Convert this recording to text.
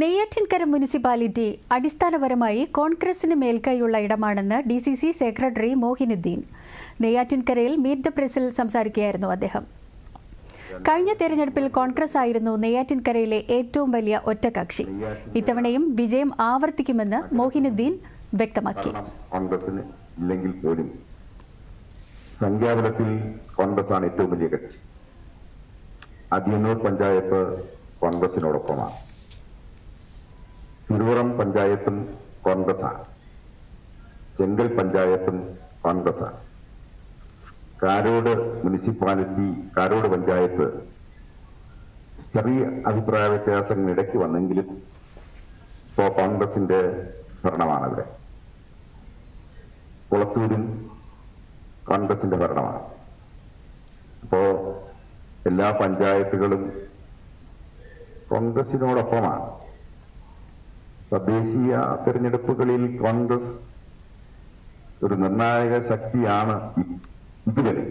Neyyattinkara municipality അടിസ്ഥാനപരമായി കോൺഗ്രസിന് മേൽക്കൈയുള്ള ഇടമാണെന്ന് D C C secretary Mohinuddin. നെയ്യാറ്റിൻകരയിൽ meet the പ്രസിൽ സംസാരിക്കുകയായിരുന്നു അദ്ദേഹം. കഴിഞ്ഞ തെരഞ്ഞെടുപ്പിൽ കോൺഗ്രസ് ആയിരുന്നു നെയ്യാറ്റിൻകരയിലെ ഏറ്റവും വലിയ ഒറ്റകക്ഷി. ഇത്തവണയും വിജയം ആവർത്തിക്കുമെന്ന് മോഹിനുദ്ദീൻ വ്യക്തമാക്കി. കോൺഗ്രസിന് ഇല്ലെങ്കിൽ പോലും സംഖ്യാബലത്തിൽ കോൺഗ്രസ് ആണ് ഏറ്റവും വലിയ കക്ഷി. പഞ്ചായത്ത് കോൺഗ്രസിനോടൊപ്പമാണ് തിരുവറം പഞ്ചായത്തും കോൺഗ്രസാണ് ചെങ്കൽ പഞ്ചായത്തും കോൺഗ്രസാണ് കാരോട് മുനിസിപ്പാലിറ്റി കാരോട് പഞ്ചായത്ത് ചെറിയ അഭിപ്രായ വ്യത്യാസങ്ങൾ ഇടയ്ക്ക് വന്നെങ്കിലും ഇപ്പോ കോൺഗ്രസിന്റെ ഭരണമാണ് അവിടെ കുളത്തൂരും കോൺഗ്രസിന്റെ ഭരണമാണ്. അപ്പോ എല്ലാ പഞ്ചായത്തുകളും കോൺഗ്രസിനോടൊപ്പമാണ് തദ്ദേശീയ തെരഞ്ഞെടുപ്പുകളിൽ കോൺഗ്രസ് ഒരു നിർണായക ശക്തിയാണ് ഇതുവരെ.